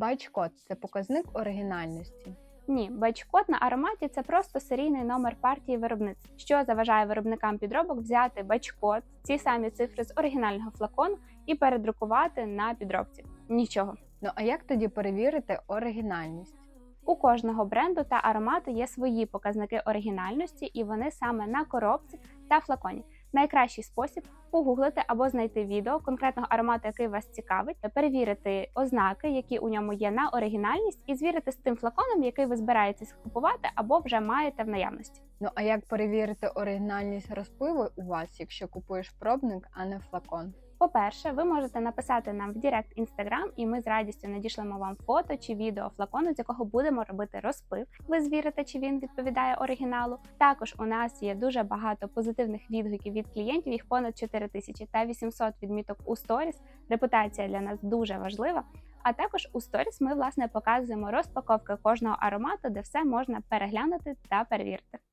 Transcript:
Бач-код це показник оригінальності. Ні, бач-код на ароматі це просто серійний номер партії виробництва, що заважає виробникам підробок взяти бач-код, ці самі цифри з оригінального флакону і передрукувати на підробці. Нічого. Ну а як тоді перевірити оригінальність? У кожного бренду та аромату є свої показники оригінальності, і вони саме на коробці та флаконі. Найкращий спосіб погуглити або знайти відео конкретного аромату, який вас цікавить, перевірити ознаки, які у ньому є на оригінальність, і звірити з тим флаконом, який ви збираєтесь купувати або вже маєте в наявності. Ну а як перевірити оригінальність розпливу у вас, якщо купуєш пробник, а не флакон? По-перше, ви можете написати нам в Директ Інстаграм, і ми з радістю надішлемо вам фото чи відео флакону, з якого будемо робити розпив. Ви звірите, чи він відповідає оригіналу. Також у нас є дуже багато позитивних відгуків від клієнтів, їх понад 4 тисячі та 800 відміток у сторіс. Репутація для нас дуже важлива. А також у сторіс ми власне показуємо розпаковки кожного аромату, де все можна переглянути та перевірити.